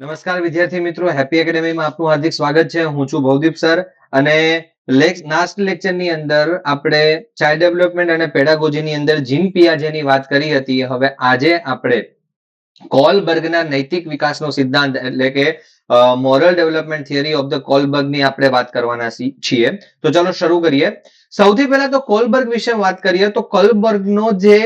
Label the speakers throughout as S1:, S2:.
S1: નમસ્કાર વિદ્યાર્થી મિત્રો હેપી એકેડેમીમાં આપનું હાર્દિક સ્વાગત છે. હું છું ભવદીપ સર અને લાસ્ટ લેક્ચરની અંદર આપણે ચાઇલ્ડ ડેવલપમેન્ટ અને પેડાગોજીની અંદર જીન પિયાજેની વાત કરી હતી. હવે આજે આપણે કોલબર્ગના નૈતિક વિકાસનો સિદ્ધાંત, એટલે કે moral development theory of the કોલબર્ગની આપણે વાત કરવાના છીએ. તો ચલો શરૂ કરીએ. સૌથી પહેલા તો કોલબર્ગ વિશે વાત કરીએ તો કોલબર્ગનો જે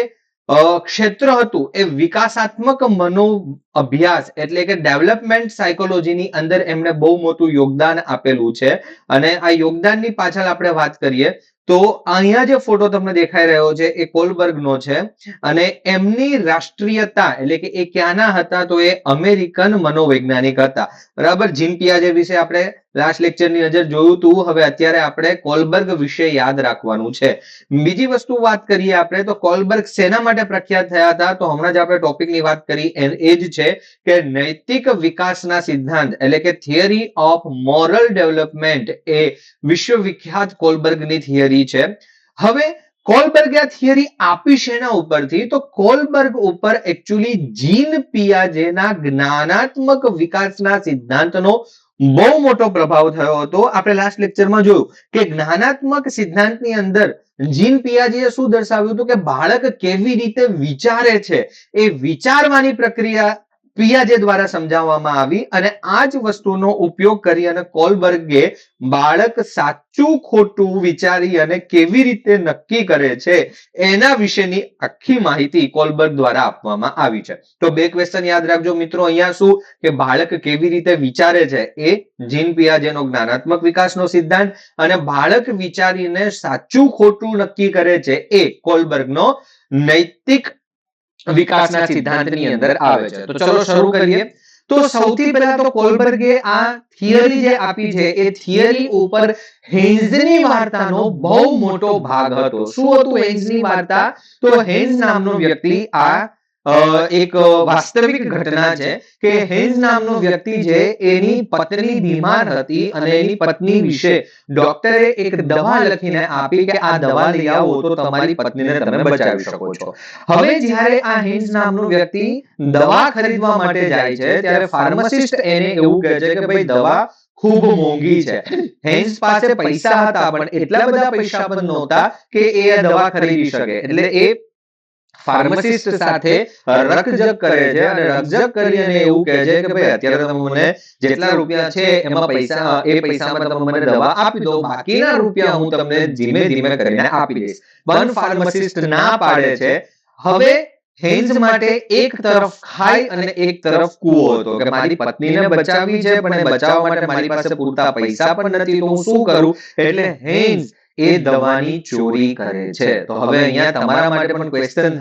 S1: ક્ષેત્ર હતું એ વિકાસાત્મક મનો અભ્યાસ એટલે કે ડેવલપમેન્ટ સાયકોલોજીની અંદર એમણે બહુ મોટું યોગદાન આપેલું છે. અને આ યોગદાનની પાછળ આપણે વાત કરીએ તો અહીંયા જે ફોટો તમને દેખાઈ રહ્યો છે એ કોલબર્ગનો છે. અને એમની રાષ્ટ્રીયતા એટલે કે એ ક્યાંના હતા તો એ અમેરિકન મનોવૈજ્ઞાનિક હતા. બરાબર? જીમ પિયાજે વિશે આપણે લાસ્ટ લેક્ચરની નજર જોયું હતું હવે અત્યારે આપણે કોલબર્ગ વિશે યાદ રાખવાનું છે. બીજી વસ્તુ વાત કરીએ આપણે, તો કોલબર્ગ શેના માટે પ્રખ્યાત થયા હતા? તો હમણાં જ આપણે ટોપિકની વાત કરી એ જ છે કે નૈતિક વિકાસના સિદ્ધાંત, એટલે કે થિયરી ઓફ મોરલ ડેવલપમેન્ટ એ વિશ્વવિખ્યાત કોલબર્ગની થિયરી છે. હવે કોલબર્ગ આ થિયરી આપી શેના ઉપરથી? તો કોલબર્ગ ઉપર એકચ્યુઅલી જીન પિયાજેના જ્ઞાનાત્મક વિકાસના સિદ્ધાંતનો બહુ મોટો પ્રભાવ થયો હતો. આપણે લાસ્ટ લેક્ચરમાં જોયું કે જ્ઞાનાત્મક સિદ્ધાંતની અંદર જીન પિયાજીએ શું દર્શાવ્યું હતું કે બાળક કેવી રીતે વિચારે છે? એ વિચારવાની પ્રક્રિયા પિયાજે દ્વારા સમજાવવામાં આવી અને આ જ વસ્તુનો ઉપયોગ કરી અને કોલબર્ગે બાળક સાચું ખોટું વિચારી અને કેવી રીતે નક્કી કરે છે એના વિશેની આખી માહિતી કોલબર્ગ દ્વારા આપવામાં આવી છે. તો બે ક્વેશ્ચન યાદ રાખજો મિત્રો, અહીંયા શું કે બાળક કેવી રીતે વિચારે છે એ જીન પિયાજેનો જ્ઞાનાત્મક વિકાસનો સિદ્ધાંત અને બાળક વિચારીને સાચું ખોટું નક્કી કરે છે એ કોલબર્ગનો નૈતિક વિકાસના સિદ્ધાંતની અંદર આવે છે. તો ચલો શરૂ કરીએ. તો સૌથી પહેલા તો કોલબર્ગે આ થિયરી જે આપી છે એ થિયરી ઉપર હેન્ઝની વાર્તાનો બહુ મોટો ભાગ હતો. શું હતું હેન્ઝની વાર્તા? તો હેન્ઝ નામનો વ્યક્તિ આ એક વાસ્તવિક ઘટના છે કે હેન્ઝ નામનો વ્યક્તિ છે, એની પત્ની બીમાર હતી અને એની પત્ની વિશે ડોક્ટરે એક દવા લખીને આપી કે આ દવા લઈ આવો તો તમારી પત્નીને તમે બચાવી શકો છો. હવે જ્યારે આ હેન્સ નામનો વ્યક્તિ દવા ખરીદવા માટે જાય છે, ત્યારે ફાર્માસિસ્ટ એને એવું કહે છે કે ભાઈ, દવા ખૂબ મોંઘી છે. હેન્સ પાસે પૈસા હતા, પણ એટલા બધા પૈસા પણ નહોતા કે એ દવા ખરીદી શકે. એટલે એ ફાર્માસિસ્ટ સાથે રકજક કરે છે અને રકજક કરી એવું કહે છે કે ભાઈ, અત્યારે તમે મને જેટલા રૂપિયા છે એમાં પૈસા, એ પૈસામાં તમે મને દવા આપી દો, બાકીના રૂપિયા હું તમને ધીમે ધીમે કરીને આપી દઈશ. વન ફાર્મસિસ્ટ ના પાડે છે. હવે હેન્સ માટે એક તરફ ખાઈ અને એક તરફ કૂવો હતો કે મારી પત્નીને બચાવવી છે, પણ બચાવવા માટે મારી પાસે પૂરતા પૈસા પણ નથી, તો હું શું કરું? એટલે હેન્સ એ દવાની ચોરી કરે છે. તો હવે અહીંયા તમારા માટે પણ ક્વેશ્ચન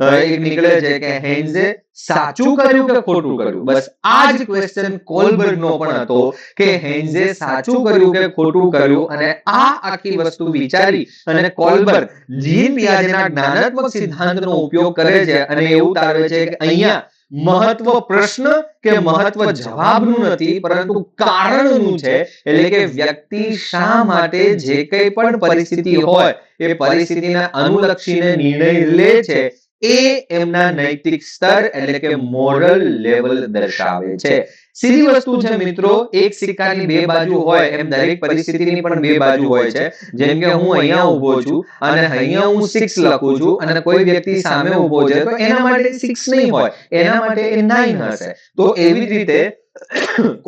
S1: એક નીકળે છે કે હેન્ઝે સાચું કર્યું કે ખોટું કર્યું? બસ આ જ ક્વેશ્ચન કોલબર્ગ નો પણ હતો કે હેન્ઝે સાચું કર્યું કે ખોટું કર્યું? અને આ આખી વસ્તુ વિચારી અને કોલબર્ગ જીન પિયાજેના જ્ઞાનાત્મક સિદ્ધાંતનો ઉપયોગ કરે છે અને એવું તારવે છે કે અહીંયા મહત્વ પ્રશ્ન કે મહત્વ જવાબનું નથી, પરંતુ કારણનું છે. એટલે કે વ્યક્તિ શા માટે જે કંઈ પણ પરિસ્થિતિ હોય, એ પરિસ્થિતિને અનુલક્ષીને નિર્ણય લે છે, એ એમના નૈતિક સ્તર એટલે કે મોરલ લેવલ દર્શાવે છે. સીધી વસ્તુ છે મિત્રો, એક સિક્કાની બે બાજુ હોય એમ દરેક પરિસ્થિતિની પણ બે બાજુ હોય છે. જેમ કે હું અહીંયા ઊભો છું અને અહીંયા હું સિક્સ લખું છું અને કોઈ વ્યક્તિ સામે ઊભો છે તો એના માટે સિક્સ નહીં હોય, એના માટે એ નાઇન હશે. તો એવી જ રીતે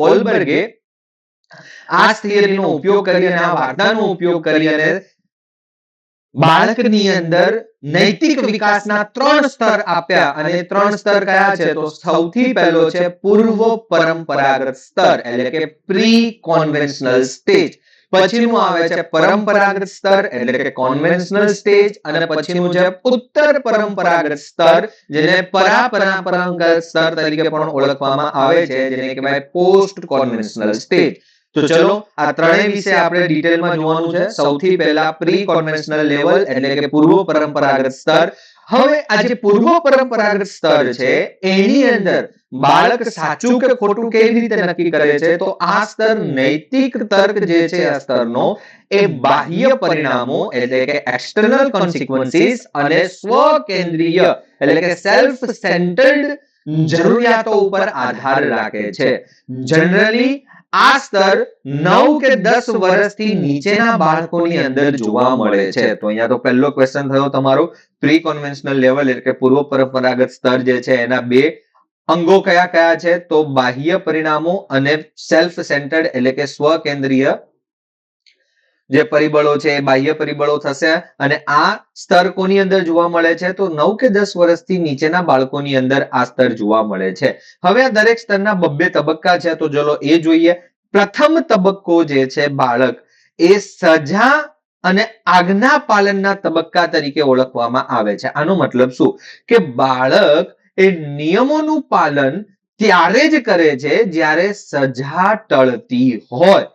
S1: કોલબર્ગે આ થિયરીનો ઉપયોગ કરી અને આ વાર્તાનો ઉપયોગ કરી અને બાળકની અંદર નૈતિક વિકાસના ત્રણ સ્તર આપ્યા અને ત્રણ સ્તર કયા છે? તો સૌથી પહેલો છે પૂર્વ પરંપરાગત સ્તર, એટલે કે પ્રી કોન્વેન્શનલ સ્ટેજ પછીનું આવે છે પરંપરાગત સ્તર, એટલે કે કોન્વેન્શનલ સ્ટેજ અને પછીનું છે ઉત્તર પરંપરાગત સ્તર, જેને પરાપરાપરાગત સ્તર તરીકે પણ ઓળખવામાં આવે છે, જેને કહેવાય પોસ્ટ કોન્વેન્શનલ સ્ટેજ તો ચલો આ ત્રણેય વિશે આપણે ડિટેલમાં જોવાનું છે. સૌથી પહેલા પ્રી કોન્વેન્શનલ લેવલ એટલે કે પૂર્વ પરંપરાગત સ્તર. હવે આ જે પૂર્વ પરંપરાગત સ્તર છે એની અંદર બાળક સાચું કે ખોટું કેવી રીતે નક્કી કરે છે? તો આ સ્તર નૈતિક તર્ક જે છે આ સ્તરનો એ બાહ્ય પરિણામો એટલે કે એક્સટર્નલ કોન્સિક્વન્સીસ અને સ્વ કેન્દ્રીય એટલે કે સેલ્ફ સેન્ટર્ડ જરૂરિયાતો ઉપર આધાર રાખે છે. જનરલી આ સ્તર નવ કે દસ વર્ષથી નીચેના બાળકોની અંદર જોવા મળે છે. તો અહીંયા તો પહેલો ક્વેશ્ચન થયો તમારો. પ્રી કોન્વેન્શનલ લેવલ એટલે કે પૂર્વ પરંપરાગત સ્તર જે છે, એના બે અંગો કયા કયા છે? તો બાહ્ય પરિણામો અને સેલ્ફ સેન્ટર્ડ એટલે કે સ્વકેન્દ્રીય જે પરિબળો છે એ બાહ્ય પરિબળો થશે અને આ સ્તર કોની અંદર જોવા મળે છે? તો નવ કે દસ વર્ષથી નીચેના બાળકોની અંદર આ સ્તર જોવા મળે છે. હવે આ દરેક સ્તરના બબ્બે તબક્કા છે, તો ચલો એ જોઈએ. પ્રથમ તબક્કો જે છે બાળક, એ સજા અને આજ્ઞા પાલનના તબક્કા તરીકે ઓળખવામાં આવે છે. આનો મતલબ શું? કે બાળક એ નિયમોનું પાલન ત્યારે જ કરે છે જ્યારે સજા ટળતી હોય.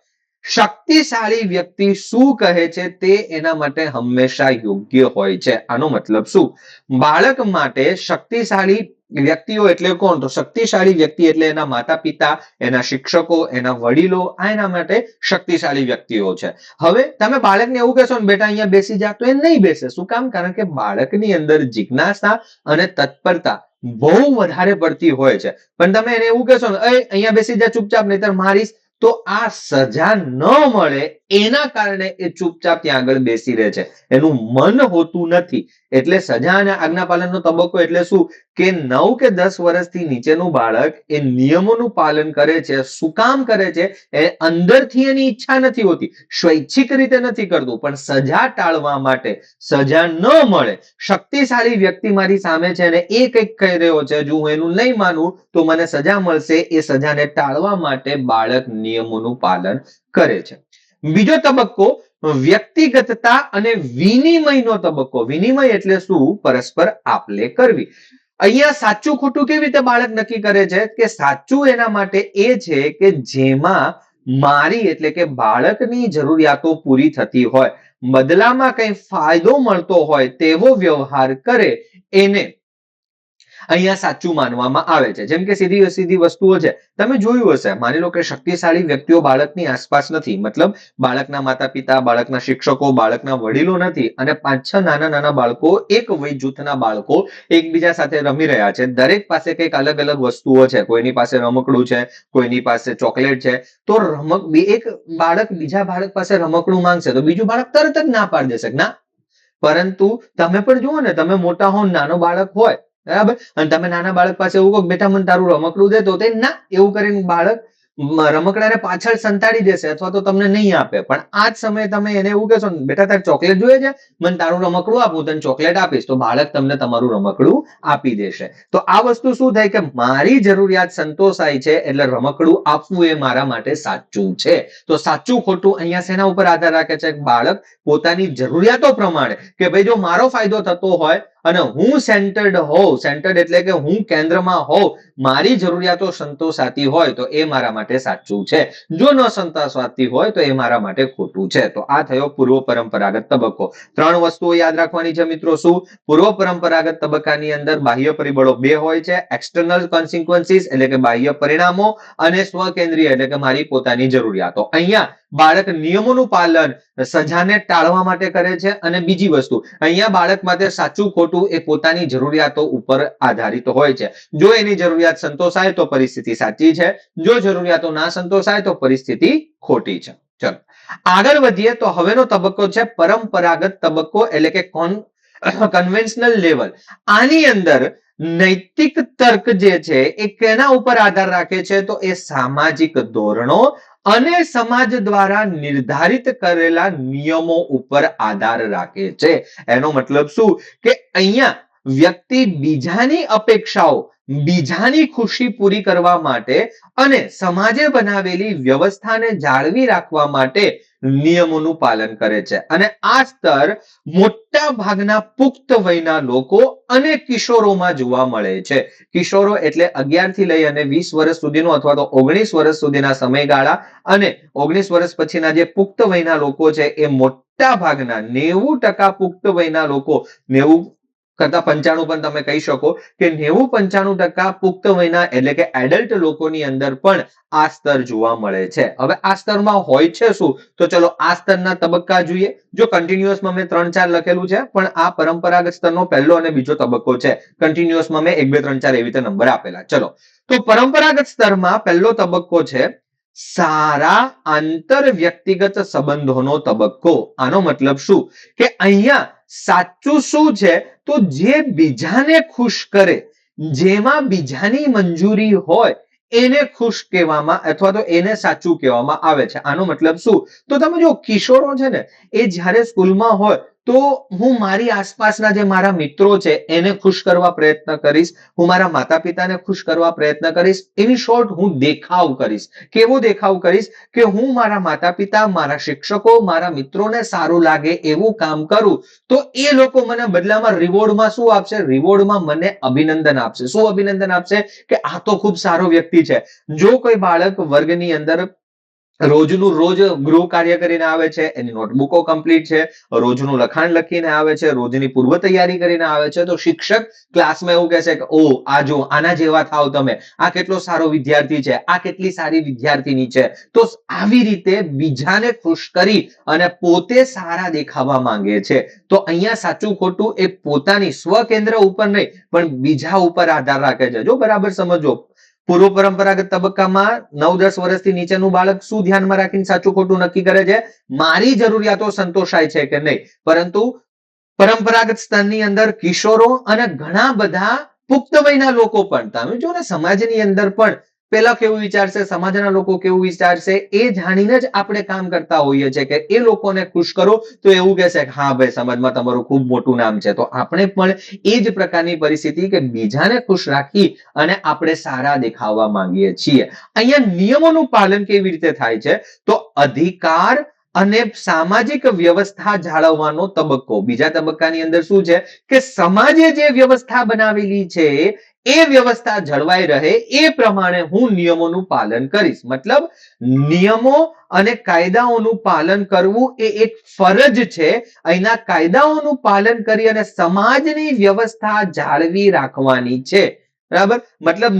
S1: શક્તિશાળી વ્યક્તિ શું કહે છે તે એના માટે હંમેશા યોગ્ય હોય છે. આનો મતલબ શું? બાળક માટે શક્તિશાળી વ્યક્તિઓ એટલે કોણ? તો શક્તિશાળી વ્યક્તિ એટલે એના માતા પિતા એના શિક્ષકો એના વડીલો આ એના માટે શક્તિશાળી વ્યક્તિઓ છે. હવે તમે બાળકને એવું કહેશો ને બેટા અહીંયા બેસી જા. તો એ નહીં બેસે. શું કામ? કારણ કે બાળકની અંદર જિજ્ઞાસા અને તત્પરતા બહુ વધારે પડતી હોય છે. પણ તમે એને એવું કહેશો ને "અય, અહીંયા બેસી જા ચૂપચાપ નહીતર મારીશ. તો આ સજા ન મળે એના કારણે એ ચૂપચાપ ત્યાં આગળ બેસી રહે છે. એનું મન હોતું નથી. એટલે સજા અને આજ્ઞાપાલનનો તબક્કો એટલે શું? કે નવ કે દસ વર્ષથી નીચેનું બાળક એ નિયમોનું પાલન કરે છે, શું કામ કરે છે, એ અંદરથી એની ઈચ્છા નથી હોતી. સ્વૈચ્છિક રીતે નથી કરતું, પણ સજા ટાળવા માટે સજા ન મળે. શક્તિશાળી વ્યક્તિ મારી સામે છે અને એ કંઈક કહી રહ્યો છે, જો હું એનું નહીં માનું, તો મને સજા મળશે. એ સજાને ટાળવા માટે બાળક નિયમોનું પાલન કરે છે. બીજો તબક્કો વ્યક્તિગતતા અને વિનિમયનો તબક્કો. વિનિમય એટલે શું? પરસ્પર આપલે કરવી. અહીંયા સાચું ખોટું કેવી રીતે બાળક નક્કી કરે છે? કે સાચું એના માટે એ છે કે જેમાં મારી એટલે કે બાળકની જરૂરિયાતો પૂરી થતી હોય, બદલામાં કંઈ ફાયદો મળતો હોય તેવો વ્યવહાર કરે એને. અહીંયા સાચું માનવામાં આવે છે. જેમ કે સીધી સીધી વસ્તુઓ છે. તમે જોયું હશે, માની લો કે શક્તિશાળી વ્યક્તિઓ બાળકની આસપાસ નથી. મતલબ બાળકના માતા પિતા બાળકના શિક્ષકો, બાળકના વડીલો નથી અને પાંચ છ નાના નાના બાળકો, એક વય જૂથના બાળકો એકબીજા સાથે રમી રહ્યા છે. દરેક પાસે કંઈક અલગ અલગ વસ્તુઓ છે. કોઈની પાસે રમકડું છે, કોઈની પાસે ચોકલેટ છે. તો રમક એક બાળક બીજા બાળક પાસે રમકડું માંગશે તો બીજું બાળક તરત જ ના પાડી દેશે. ના. પરંતુ તમે પણ જુઓ ને, તમે મોટા હો નાનો બાળક હોય બરાબર? અને તમે નાના બાળક પાસે એવું કહો બેટા, મને તારું રમકડું દે. તો તે ના, એવું કરીને બાળક રમકડાને પાછળ સંતાડી દેશે અથવા તો તમને નહીં આપે. પણ આ જ સમયે તમે એને એવું કહેશો બેટા, તારે ચોકલેટ જોઈએ છે? મને તારું રમકડું આપું તને ચોકલેટ આપીશ. તો બાળક તમને તમારું રમકડું આપી દેશે. તો આ વસ્તુ શું થાય કે, મારી જરૂરિયાત સંતોષાય છે, એટલે રમકડું આપવું એ મારા માટે સાચું છે. તો સાચું ખોટું અહીંયા શેના ઉપર આધાર રાખે છે? બાળક પોતાની જરૂરિયાતો પ્રમાણે કે ભાઈ, જો મારો ફાયદો થતો હોય અને હું સેન્ટર્ડ હોઉં સેન્ટર્ડ એટલે કે હું કેન્દ્રમાં હોઉં, મારી જરૂરિયાતો સંતોષાતી હોય તો એ મારા માટે સાચું છે. જો ન સંતોષાતી હોય તો એ મારા માટે ખોટું છે. તો આ થયો પૂર્વ પરંપરાગત તબક્કો. ત્રણ વસ્તુઓ યાદ રાખવાની છે મિત્રો શું? પૂર્વ પરંપરાગત તબક્કાની અંદર બાહ્ય પરિબળો બે હોય છે એક્સટર્નલ કોન્સિક્વન્સીસ એટલે કે બાહ્ય પરિણામો અને સ્વકેન્દ્રીય એટલે કે મારી પોતાની જરૂરિયાતો. અહીંયા બાળક નિયમોનું પાલન સજાને ટાળવા માટે કરે છે અને બીજી વસ્તુ, અહીંયા બાળક માટે સાચું ખોટું એ પોતાની જરૂરિયાતો ઉપર આધારિત હોય છે. જો એની જરૂરિયાત સંતોષાય તો પરિસ્થિતિ સાચી છે, જો જરૂરિયાતો ના સંતોષાય તો પરિસ્થિતિ ખોટી છે. ચલો, આગળ વધીએ તો હવેનો તબક્કો છે પરંપરાગત તબક્કો એટલે કે કોન કન્વેન્શનલ લેવલ આની અંદર નૈતિક તર્ક જે છે એ કેના ઉપર આધાર રાખે છે? તો એ સામાજિક ધોરણો અને સમાજ દ્વારા નિર્ધારિત કરેલા નિયમો ઉપર આધાર રાખે છે. એનો મતલબ શું? કે અહીંયા વ્યક્તિ બીજાની અપેક્ષાઓ, બીજાની ખુશી પૂરી કરવા માટે અને સમાજે બનાવેલી વ્યવસ્થાને જાળવી રાખવા માટે નિયમોનું પાલન કરે છે. અને આ સ્તર મોટા ભાગના પુખ્ત વયના લોકો અને કિશોરોમાં જોવા મળે છે. કિશોરો એટલે અગિયારથી લઈ અને વીસ વર્ષ સુધીનો અથવા તો ઓગણીસ વર્ષ સુધીના સમયગાળા અને ઓગણીસ વર્ષ પછીના જે પુખ્ત વયના લોકો છે એ મોટા ભાગના નેવું ટકા પુખ્ત વયના લોકો, નેવું કરતા પંચાણું પણ તમે કહી શકો કે નેવું પંચાણું ટકા પુખ્ત વયના એટલે કે એડલ્ટ લોકોની અંદર પણ આ સ્તર જોવા મળે છે. હવે આ સ્તરમાં હોય છે શું? તો ચલો આ સ્તરના તબક્કા જોઈએ. જો કન્ટિન્યુઅસમાં મેં ત્રણ ચાર લખેલું છે, પણ આ પરંપરાગત સ્તરનો પહેલો અને બીજો તબક્કો છે. કન્ટિન્યુઅસમાં મેં એક, બે, ત્રણ, ચાર એવી રીતે નંબર આપેલા. ચલો. તો પરંપરાગત સ્તરમાં પહેલો તબક્કો છે સારા આંતર વ્યક્તિગત સંબંધોનો તબક્કો. આનો મતલબ શું? કે અહીંયા સાચું શું છે? તો જે બીજાને ખુશ કરે, જેમાં બીજાની મંજૂરી હોય, એને ખુશ કહેવામાં અથવા તો એને સાચું કહેવામાં આવે છે. આનો મતલબ શું? તો તમે જો કિશોરો છે ને, એ જ્યારે સ્કૂલમાં હોય તો હું મારી આસપાસના જે મારા મિત્રો છે, એને ખુશ કરવા પ્રયત્ન કરીશ, હું મારા માતા પિતાને ખુશ કરવા પ્રયત્ન કરીશ એની શોર્ટ હું દેખાવ કરીશ. કેવો દેખાવ કરીશ? કે હું મારા માતા પિતા મારા શિક્ષકો, મારા મિત્રોને સારું લાગે એવું કામ કરું, તો એ લોકો મને બદલામાં રિવોર્ડમાં શું આપશે? રિવોર્ડમાં મને અભિનંદન આપશે. શું અભિનંદન આપશે? કે આ તો ખૂબ સારો વ્યક્તિ છે. જો કોઈ બાળક વર્ગની અંદર રોજનું રોજ ગૃહ કાર્ય કરીને આવે છે, એની નોટબુકો કમ્પ્લીટ છે, રોજનું લખાણ લખીને આવે છે, રોજની પૂર્વ તૈયારી કરીને આવે છે, તો શિક્ષક ક્લાસમાં એવું કહેશે કે ઓ આ જો, આના જેવા થાવ તમે. આ કેટલો સારો વિદ્યાર્થી છે, આ કેટલી સારી વિદ્યાર્થીની છે. તો આવી રીતે બીજાને ખુશ કરી અને પોતે સારા દેખાવા માંગે છે. તો અહીંયા સાચું ખોટું એ પોતાની સ્વકેન્દ્ર ઉપર નહીં, પણ બીજા ઉપર આધાર રાખે છે. જો બરાબર સમજો. પૂર્વ પરંપરાગત તબક્કામાં નવ દસ વર્ષથી નીચેનું બાળક શું ધ્યાનમાં રાખીને સાચું ખોટું નક્કી કરે છે? મારી જરૂરિયાતો સંતોષાય છે કે નહીં? પરંતુ પરંપરાગત સ્તરની અંદર કિશોરો અને ઘણા બધા પુખ્ત વયના લોકો પણ, તમે જો ને સમાજની અંદર પણ પેલા કેવું વિચારશે? સમાજના લોકો કેવું વિચારશે? એ જાણીને જ આપણે કામ કરતા હોઈએ છીએ કે એ લોકોને ખુશ કરો. તો એવું કહેશે કે હા ભાઈ, સમાજમાં તમારું ખૂબ મોટું નામ છે. તો આપણે પણ એ જ પ્રકારની પરિસ્થિતિ કે બીજાને ખુશ રાખી અને આપણે સારા દેખાવા માંગીએ છીએ. અહીંયા નિયમોનું પાલન કેવી રીતે થાય છે? તો અધિકાર અને સામાજિક વ્યવસ્થા જાળવવાનો તબક્કો. બીજા તબક્કાની અંદર શું છે? કે સમાજે જે વ્યવસ્થા બનાવેલી છે એ વ્યવસ્થા જળવાઈ રહે એ પ્રમાણે હું નિયમોનું પાલન કરીશ. મતલબ નિયમો અને કાયદાઓનું પાલન કરવું એ એક ફરજ છે. અહીંના કાયદાઓનું પાલન કરી અને સમાજની વ્યવસ્થા જાળવી રાખવાની છે. બરાબર? મતલબ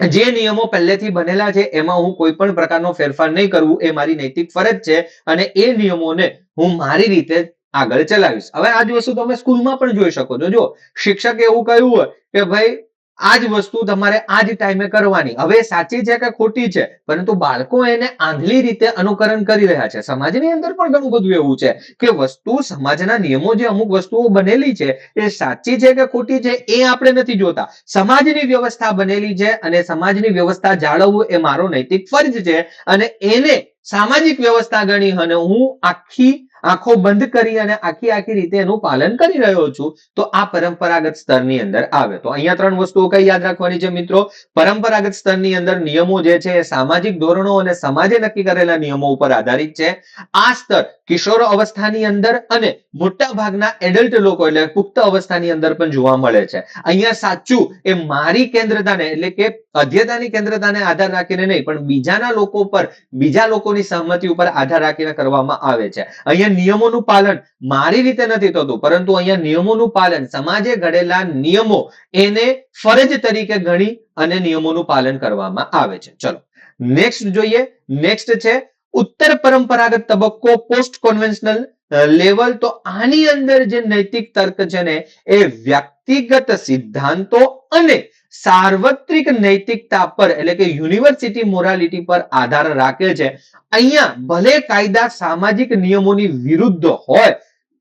S1: જે નિયમો પહેલેથી બનેલા છે, એમાં હું કોઈ પણ પ્રકારનો ફેરફાર નહીં કરવું એ મારી નૈતિક ફરજ છે અને એ નિયમોને હું મારી રીતે આગળ ચલાવીશ. હવે આ જ વસ્તુ તમે સ્કૂલમાં પણ જોઈ શકો છો. જો શિક્ષકે એવું કહ્યું હોય કે ભાઈ, આ જ વસ્તુ તમારે આ જ ટાઈમે કરવાની. હવે સાચી છે કે ખોટી છે? પરંતુ બાળકો એને આંધળી રીતે અનુકરણ કરી રહ્યા છે. સમાજની અંદર પણ ઘણું બધું એવું છે કે વસ્તુ સમાજના નિયમો જે અમુક વસ્તુઓ બનેલી છે, એ સાચી છે કે ખોટી છે, એ આપણે નથી જોતા. સમાજની વ્યવસ્થા બનેલી છે અને સમાજની વ્યવસ્થા જાળવવું એ મારો નૈતિક ફરજ છે અને એને સામાજિક વ્યવસ્થા ગણી અને હું આખી આંખો બંધ કરી અને આખી આખી રીતે એનું પાલન કરી રહ્યો છું, તો આ પરંપરાગત સ્તરની અંદર આવે. તો અહીંયા ત્રણ વસ્તુઓ કઈ યાદ રાખવાની છે મિત્રો? પરંપરાગત સ્તરની અંદર નિયમો જે છે એ સામાજિક ધોરણો અને સમાજે નક્કી કરેલા નિયમો ઉપર આધારિત છે. આ સ્તર કિશોર અવસ્થાની અંદર અને મોટા ભાગના એડલ્ટ લોકો એટલે પુખ્ત અવસ્થાની અંદર પણ જોવા મળે છે. અહીંયા સાચું એ મારી કેન્દ્રતાને એટલે કે અધ્યતાની કેન્દ્રતાને આધાર રાખીને નહીં, પણ બીજાના લોકો પર, બીજા લોકોની સહમતિ ઉપર આધાર રાખીને કરવામાં આવે છે. અહીંયા નિયમોનું પાલન મારી રીતે નથી થતું, પરંતુ અહીંયા નિયમોનું પાલન, સમાજે ઘડેલા નિયમો, એને ફરજ તરીકે ગણી અને નિયમોનું પાલન કરવામાં આવે છે. ચલો નેક્સ્ટ જોઈએ. નેક્સ્ટ છે, ઉત્તર પરંપરાગત તબક્કો પોસ્ટ કોન્વેન્શનલ લેવલ તો આની અંદર જે નૈતિક તર્ક છે ને, એ વ્યક્તિગત સિદ્ધાંતો અને સાર્વત્રિક નૈતિકતા પર, એટલે કે યુનિવર્સિટી મોરાલિટી પર આધાર રાખે છે. અહીંયા ભલે કાયદા સામાજિક નિયમોની વિરુદ્ધ હોય,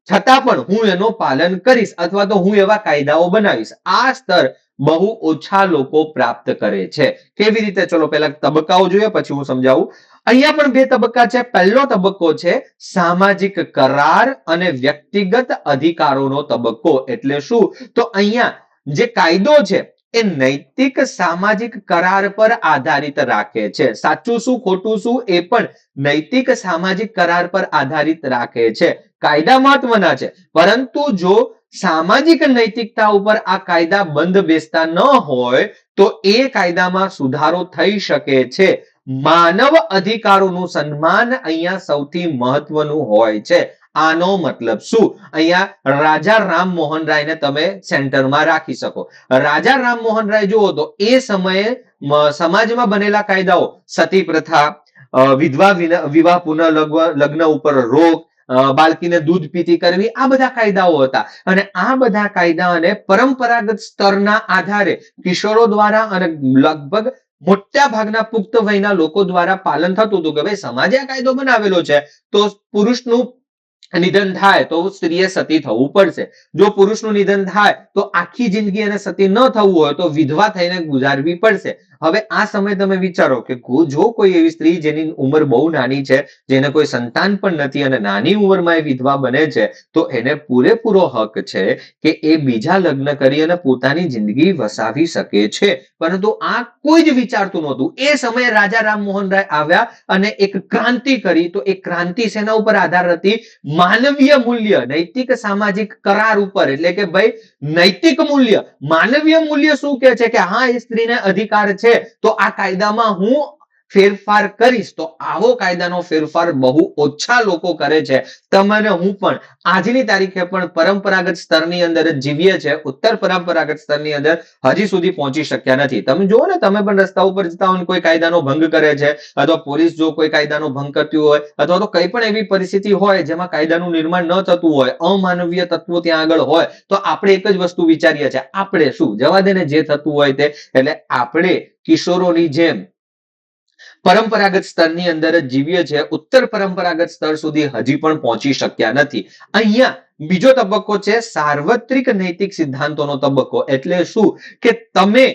S1: છતાં પણ હું એનો પાલન કરીશ અથવા તો હું એવા કાયદાઓ બનાવીશ. આ સ્તર બહુ ઓછા લોકો પ્રાપ્ત કરે છે. કેવી રીતે? ચલો પહેલા તબક્કાઓ જોઈએ, પછી હું સમજાવું. અહીંયા પણ બે તબક્કા છે. પહેલો તબક્કો છે સામાજિક કરાર અને વ્યક્તિગત અધિકારોનો તબક્કો. એટલે શું? તો અહીંયા જે કાયદો છે એ નૈતિક સામાજિક કરાર પર આધારિત રાખે છે. સાચું શું, ખોટું શું, એ પણ નૈતિક સામાજિક કરાર પર આધારિત રાખે છે. કાયદા મહત્વના છે. પરંતુ જો સામાજિક નૈતિકતા ઉપર આ કાયદા બંધ બેસતા ન હોય, તો એ કાયદામાં સુધારો થઈ શકે છે. માનવ અધિકારોનું સન્માન અહીંયા સૌથી મહત્વનું હોય છે. આનો મતલબ શું? અહીંયા રાજા રામ મોહન રાયને તમે સેન્ટરમાં રાખી શકો. રાજા રામ મોહન રાય જુઓ તો એ સમયે સમાજમાં બનેલા કાયદાઓ, સતી પ્રથા વિધવા વિવાહ પુનઃ લગ્ન ઉપર રોક બાળકીને દૂધ પીતી કરવી, આ બધા કાયદાઓ હતા. અને આ બધા કાયદાઓને પરંપરાગત સ્તરના આધારે કિશોરો દ્વારા અને લગભગ મોટા ભાગના પુખ્ત વયના લોકો દ્વારા પાલન થતું હતું કે ભાઈ, સમાજે આ કાયદો બનાવેલો છે, તો પુરુષનું નિધન થાય તો સ્ત્રીએ સતી થવું પડશે. જો પુરુષનું નિધન થાય તો આખી જિંદગી એને સતી ન થવું હોય તો વિધવા થઈને ગુજારવી પડશે. હવે આ સમય તમે વિચારો કે જો કોઈ એવી સ્ત્રી જેની ઉંમર બહુ નાની છે, જેને કોઈ સંતાન પણ નથી અને નાની ઉંમરમાં એ વિધવા બને છે, તો એને પૂરેપૂરો હક છે કે એ બીજા લગ્ન કરી અને પોતાની જિંદગી વસાવી શકે છે. પરંતુ આ કોઈ જ વિચારતું નહોતું. એ સમયે રાજા રામમોહન રાય આવ્યા અને એક ક્રાંતિ કરી. તો એ ક્રાંતિ સેના ઉપર આધાર હતી માનવીય મૂલ્ય, નૈતિક સામાજિક કરાર ઉપર. એટલે કે ભાઈ, નૈતિક મૂલ્ય. માનવીય મૂલ્ય શું કે છે? કે હા, એ સ્ત્રીને અધિકાર છે તો આ કાયદામાં હું ફેરફાર કરીશ. તો આવો કાયદાનો ફેરફાર બહુ ઓછા લોકો કરે છે. તમે હું પણ આજની તારીખે પણ પરંપરાગત સ્તરની અંદર જીવીએ છે ઉત્તર પરંપરાગત સ્તરની અંદર હજી સુધી પહોંચી શક્યા નથી. તમે જુઓ ને, તમે પણ રસ્તા ઉપર જતા હોય કોઈ કાયદાનો ભંગ કરે છે, અથવા પોલીસ જો કોઈ કાયદાનો ભંગ કરતી હોય, અથવા તો કઈ પણ એવી પરિસ્થિતિ હોય જેમાં કાયદાનું નિર્માણ ન થતું હોય, અમાનવીય તત્વો ત્યાં આગળ હોય, તો આપણે એક જ વસ્તુ વિચારીએ છીએ. આપણે શું? જવા દેને જે થતું હોય તે. એટલે આપણે કિશોરોની જેમ. પરંપરાગત સ્તરની અંદર જ જીવીએ છીએ ઉત્તર પરંપરાગત સ્તર સુધી હજી પણ પહોંચી શક્યા નથી. અહીંયા બીજો તબક્કો છે સાર્વત્રિક નૈતિક સિદ્ધાંતોનો તબક્કો. એટલે શું? કે તમે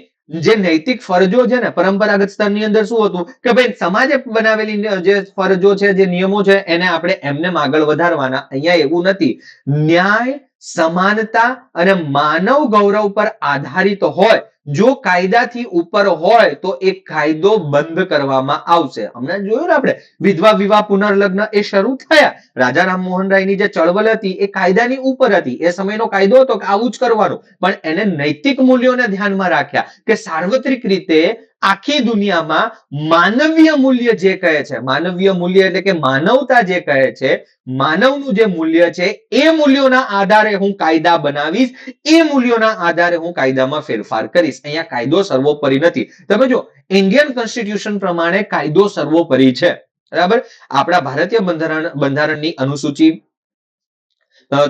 S1: જે નૈતિક ફરજો છે ને, પરંપરાગત સ્તરની અંદર શું હતું? કે ભાઈ સમાજે બનાવેલી જે ફરજો છે, જે નિયમો છે, એને આપણે એમને આગળ વધારવાના. અહીંયા એવું નથી. ન્યાય સમાનતા અને માનવ ગૌરવ પર આધારિત હોય, જો કાયદાથી ઉપર હોય, તો એ કાયદો બંધ કરવામાં આવશે. હમણાં જોયું ને આપણે? વિધવા વિવાહ પુનર્લગ્ન એ શરૂ થયા. રાજા રામમોહન રાયની જે ચળવળ હતી, એ કાયદાની ઉપર હતી. એ સમયનો કાયદો હતો કે આવું જ કરવાનું. પણ એને નૈતિક મૂલ્યોને ધ્યાનમાં રાખ્યા કે સાર્વત્રિક રીતે આખી દુનિયામાં માનવીય મૂલ્ય જે કહે છે, માનવીય મૂલ્ય એટલે કે માનવતા જે કહે છે, માનવનું જે મૂલ્ય છે, એ મૂલ્યોના આધારે હું કાયદા બનાવીશ, એ મૂલ્યોના આધારે હું કાયદામાં ફેરફાર કરીશ. અહીંયા કાયદો સર્વોપરી નથી. તમે જો ઇન્ડિયન કોન્સ્ટિટ્યુશન પ્રમાણે કાયદો સર્વોપરી છે. બરાબર? આપણા ભારતીય બંધારણ બંધારણની અનુસૂચિ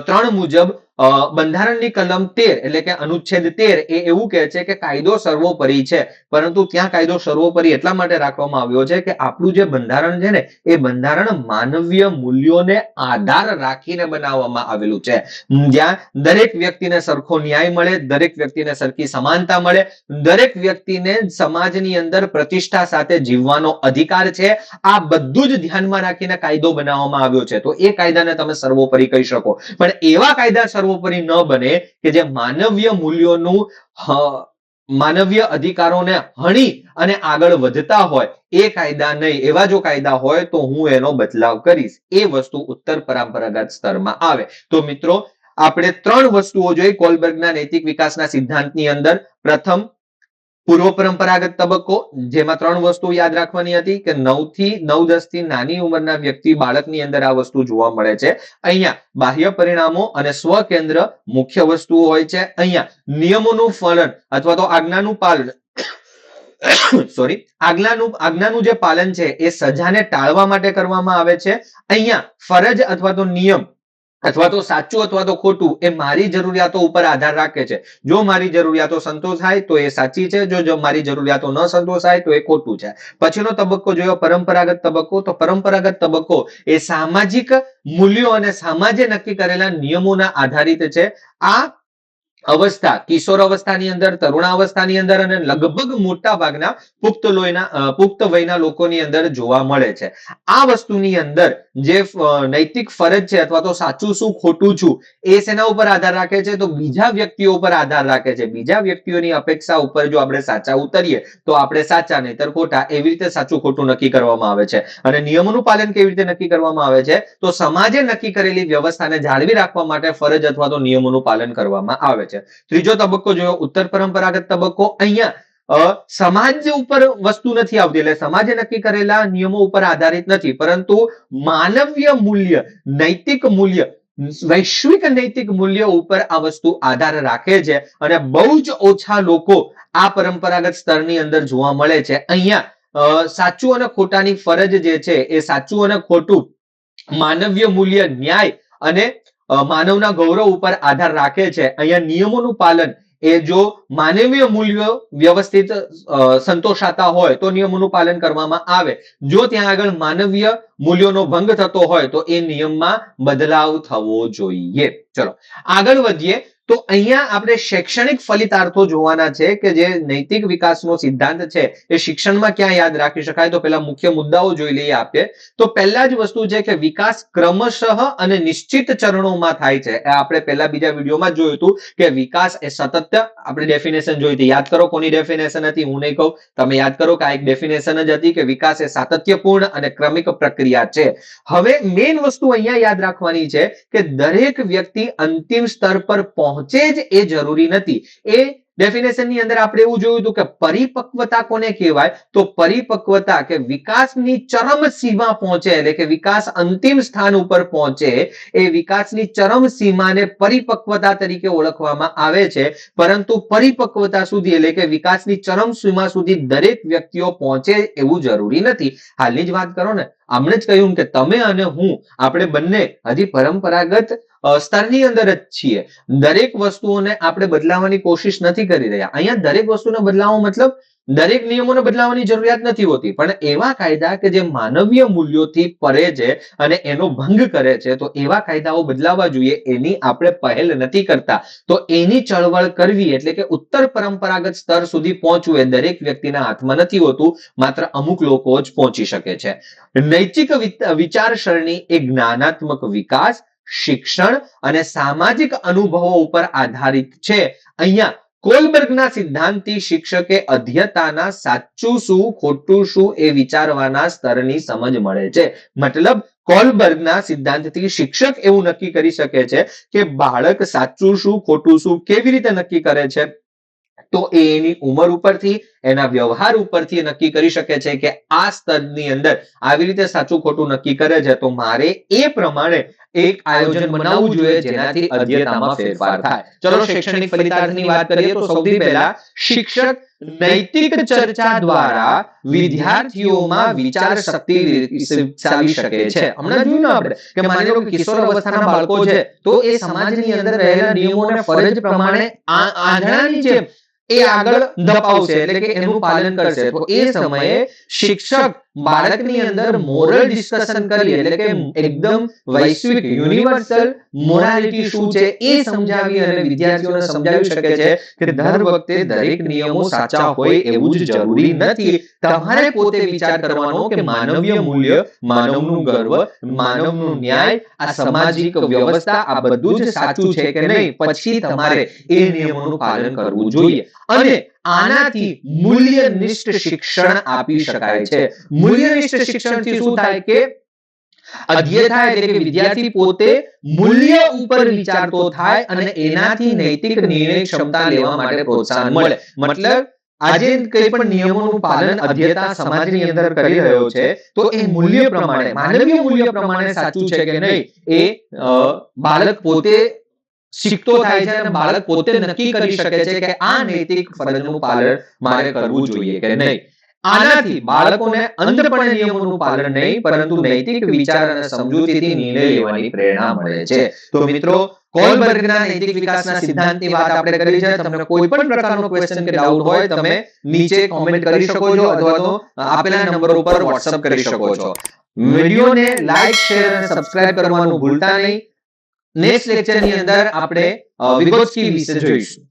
S1: ત્રણ મુજબ બંધારણની કલમ તેર એટલે કે અનુચ્છેદ તેર એ એવું કહે છે કે કાયદો સર્વોપરી છે. પરંતુ ત્યાં કાયદો સર્વોપરી એટલા માટે રાખવામાં આવ્યો છે કે આપણું જે બંધારણ છે ને, એ બંધારણ માનવીય મૂલ્યોને આધાર રાખીને બનાવવામાં આવેલું છે. જ્યાં દરેક વ્યક્તિને સરખો ન્યાય મળે, દરેક વ્યક્તિને સરખી સમાનતા મળે, દરેક વ્યક્તિને સમાજની અંદર પ્રતિષ્ઠા સાથે જીવવાનો અધિકાર છે. આ બધું જ ધ્યાનમાં રાખીને કાયદો બનાવવામાં આવ્યો છે. તો એ કાયદાને તમે સર્વોપરી કહી શકો. પણ એવા કાયદા સર્વોપરી ન બને કે જે માનવીય મૂલ્યોનું માનવીય અધિકારોને હણી અને આગળ વધતા હોય, એ કાયદા નહીં, એવા જો કાયદા હોય તો હું એનો બદલાવ કરીશ. એ વસ્તુ ઉત્તર પરંપરાગત સ્તરમાં આવે. તો મિત્રો, આપણે ત્રણ વસ્તુઓ જોઈ કોલબર્ગના નૈતિક વિકાસના સિદ્ધાંતની અંદર. પ્રથમ પૂર્વ પરંપરાગત તબક્કો, જેમાં ત્રણ વસ્તુ યાદ રાખવાની હતી કે નવથી નવ દસથી નાની ઉંમરના વ્યક્તિ બાળકની અંદર આ વસ્તુ જોવા મળે છે. અહીંયા બાહ્ય પરિણામો અને સ્વકેન્દ્ર મુખ્ય વસ્તુઓ હોય છે. અહીંયા નિયમોનું ફલન અથવા તો આજ્ઞાનું પાલન સોરી આજ્ઞાનું આજ્ઞાનું જે પાલન છે એ સજાને ટાળવા માટે કરવામાં આવે છે. અહીંયા ફરજ અથવા તો નિયમ અથવા તો સાચું અથવા તો ખોટું, એ મારી જરૂરિયાતો ઉપર આધાર રાખે છે. જો મારી જરૂરિયાતો સંતોષાય, તો એ સાચી છે. જો જો મારી જરૂરિયાતો ન સંતોષાય, તો એ ખોટું છે. પછીનો તબક્કો જોયો, પરંપરાગત તબક્કો. તો પરંપરાગત તબક્કો એ સામાજિક મૂલ્યો અને સમાજે નક્કી કરેલા નિયમોના આધારિત છે. આ અવસ્થા, કિશોર અવસ્થાની અંદર, તરુણાવસ્થાની અંદર અને લગભગ મોટા ભાગના પુખ્ત લોહીના પુખ્ત વયના લોકોની અંદર જોવા મળે છે. આ વસ્તુની અંદર જે નૈતિક ફરજ છે અથવા તો સાચું શું, ખોટું છું, એ સેના ઉપર આધાર રાખે છે. તો બીજા વ્યક્તિઓ ઉપર આધાર રાખે છે. બીજા વ્યક્તિઓની અપેક્ષા ઉપર જો આપણે સાચા ઉતરીએ, તો આપણે સાચા, નહીતર ખોટા, એવી રીતે સાચું ખોટું નક્કી કરવામાં આવે છે. અને નિયમોનું પાલન કેવી રીતે નક્કી કરવામાં આવે છે? તો સમાજે નક્કી કરેલી વ્યવસ્થાને જાળવી રાખવા માટે ફરજ અથવા તો નિયમોનું પાલન કરવામાં આવે છે. ત્રીજો તબક્કો જોયો, ઉત્તર પરંપરાગત તબક્કો, અહીંયા સમાજ ઉપર વસ્તુ નથી આવતી એટલે સમાજે નક્કી કરેલા નિયમો ઉપર આધારિત નથી. પરંતુ માનવીય મૂલ્ય, નૈતિક મૂલ્ય, વૈશ્વિક નૈતિક મૂલ્ય ઉપર આ વસ્તુ આધાર રાખે છે અને બહુ જ ઓછા લોકો આ પરંપરાગત સ્તરની અંદર જોવા મળે છે. અહીંયા સાચું અને ખોટાની ફરજ જે છે એ સાચું અને ખોટું માનવીય મૂલ્ય ન્યાય અને માનવના ગૌરવ ઉપર આધાર રાખે છે. અહીંયા નિયમોનું પાલન એ જો માનવીય મૂલ્યો વ્યવસ્થિત સંતોષાતા હોય તો નિયમોનું પાલન કરવામાં આવે. જો ત્યાં આગળ માનવીય મૂલ્યોનો ભંગ થતો હોય તો એ નિયમમાં બદલાવ થવો જોઈએ. ચલો, આગળ વધીએ. તો અહીંયા આપણે શૈક્ષણિક ફલિતાર્થો જોવાના છે કે જે નૈતિક વિકાસનો સિદ્ધાંત છે, એ શિક્ષણમાં ક્યાં યાદ રાખી શકાય? તો પેલા મુખ્ય મુદ્દાઓ જોઈ લઈએ આપણે તો પહેલા જ વસ્તુ છે કે વિકાસ ક્રમશઃ અને નિશ્ચિત ચરણોમાં થાય છે. આપણે પહેલા બીજા વિડીયોમાં જોયું હતું કે વિકાસ એ સતત, આપણે ડેફિનેશન જોઈ હતી. યાદ કરો કોની ડેફિનેશન હતી? હું નહીં કહું. તમે યાદ કરો કે આ એક ડેફિનેશન જ હતી કે વિકાસ એ સાતત્યપૂર્ણ અને ક્રમિક પ્રક્રિયા છે. હવે મેઇન વસ્તુ અહીંયા યાદ રાખવાની છે કે દરેક વ્યક્તિ અંતિમ સ્તર પર પહોંચે જ એ જરૂરી નથી. એ ડેફિનેશનની અંદર આપણે એવું જોયું હતું કે પરિપક્વતા કોને કહેવાય? તો પરિપક્વતા કે વિકાસની ચરમ સીમા પહોંચે એટલે કે વિકાસ અંતિમ સ્થાન ઉપર પહોંચે એ વિકાસની ચરમ સીમાને પરિપક્વતા તરીકે ઓળખવામાં આવે છે. પરંતુ પરિપક્વતા સુધી એટલે કે વિકાસની ચરમ સીમા સુધી દરેક વ્યક્તિઓ પહોંચે એવું જરૂરી નથી. હાલની જ વાત કરો ને. હમણાં જ કહ્યું કે તમે અને હું, આપણે બંને હજી પરંપરાગત સ્તરની અંદર જ છીએ. દરેક વસ્તુઓને આપણે બદલાવવાની કોશિશ નથી કરી રહ્યા. અહીંયા દરેક વસ્તુને બદલાવો મતલબ દરેક નિયમોને બદલાવવાની જરૂરિયાત નથી હોતી. પણ એવા કાયદા કે જે માનવીય મૂલ્યોથી પરે છે અને એનો ભંગ કરે છે, તો એવા કાયદાઓ બદલાવવા જોઈએ. એની આપણે પહેલ નથી કરતા. તો એની ચળવળ કરવી એટલે કે ઉત્તર પરંપરાગત સ્તર સુધી પહોંચવું એ દરેક વ્યક્તિના હાથમાં નથી હોતું. માત્ર અમુક લોકો જ પહોંચી શકે છે. નૈતિક વિચારસરણી એ જ્ઞાનાત્મક વિકાસ શિક્ષણ અને સામાજિક અનુભવો ઉપર આધારિત છે. અહીંયા કોલબર્ગના સિદ્ધાંતથી શિક્ષકે અધ્યતાના સાચું શું, ખોટું શું એ વિચારવાના સ્તરની સમજ મળે છે. મતલબ કોલબર્ગના સિદ્ધાંતથી શિક્ષક એવું નક્કી કરી શકે છે કે બાળક સાચું શું, ખોટું શું કેવી રીતે નક્કી કરે છે? તો એ એની ઉંમર ઉપરથી, એના વ્યવહાર ઉપરથી નક્કી કરી શકે છે કે આ સ્તરની અંદર આવી રીતે સાચું ખોટું નક્કી કરે છે, તો મારે એ પ્રમાણે એક આયોજન બનાવવું જોઈએ જેનાથી અધ્યતામાં ફેરફાર થાય. ચલો, શૈક્ષણિક ફલિતાર્થની વાત કરીએ, તો સૌથી પહેલા શિક્ષક નૈતિક ચર્ચા દ્વારા વિદ્યાર્થીઓમાં વિચાર શક્તિ વિકસાવી શકે છે. હમણાં જોયું આપણે કે માની લો કિશોર અવસ્થાના બાળકો છે, તો એ સમાજની અંદર રહેલા નિયમો અને ફરજ પ્રમાણે આંધળાની જેમ એ આગળ ધપાવશે એટલે કે એનું પાલન કરશે. તો એ સમયે શિક્ષક બાળકની અંદર મોરલ ડિસ્કશન કરી એટલે કે એકદમ વૈશ્વિક યુનિવર્સલ મોરાલિટી શું છે એ સમજાવી અને વિદ્યાર્થીઓને સમજાવી શકે છે કે દર વખતે દરેક નિયમો સાચા હોય એવું જ જરૂરી નથી. તમારે પોતે વિચાર કરવાનો કે માનવીય મૂલ્ય, માનવનું ગર્વ, માનવનું ન્યાય, આ સામાજિક વ્યવસ્થા, આ બધું જ સાચું છે કે નહીં? પછી તમારે એ નિયમોનું પાલન કરવું જોઈએ. અને આનાથી મૂલ્યનિષ્ઠ શિક્ષણ આપી શકાય છે. મૂલ્યનિષ્ઠ શિક્ષણથી શું થાય કે? અધ્યતા એટલે કે વિદ્યાર્થી પોતે મૂલ્ય ઉપર વિચારતો થાય અને એનાથી નૈતિક નિર્ણય ક્ષમતા લેવા માટે પ્રોત્સાહન મળે. મતલબ, આજે કઈ પણ નિયમોનું પાલન અધ્યતા સમાજની અંદર કરી રહ્યો છે, તો એ મૂલ્ય પ્રમાણે, માનવીય મૂલ્ય પ્રમાણે સાચું છે કે નહીં? એ બાળક પોતે શીખતો થાય છે અને બાળક પોતે નક્કી કરી શકે છે કે આ નૈતિક ફરજનું પાલન મારે કરવું જોઈએ કે નહીં. આનાથી બાળકોને અંધપણે નિયમોનું પાલન નહીં, પરંતુ નૈતિક વિચાર અને સમજૂતીથી નિર્ણય લેવાની પ્રેરણા મળે છે. તો મિત્રો કોલબર્ગના નૈતિક વિકાસના સિદ્ધાંતની વાત આપણે કરી છે. તમને કોઈ પણ પ્રકારનો ક્વેશ્ચન કે ડાઉટ હોય, તમે નીચે કોમેન્ટ કરી શકો છો અથવા તો આપેલા નંબર ઉપર વોટ્સઅપ કરી શકો છો. વિડીયોને લાઈક શેર અને સબસ્ક્રાઇબ કરવાનું ભૂલતા નહીં. નેક્સ્ટ લેક્ચરની અંદર આપણે વિગોત્સ્કી વિશે જોઈશું.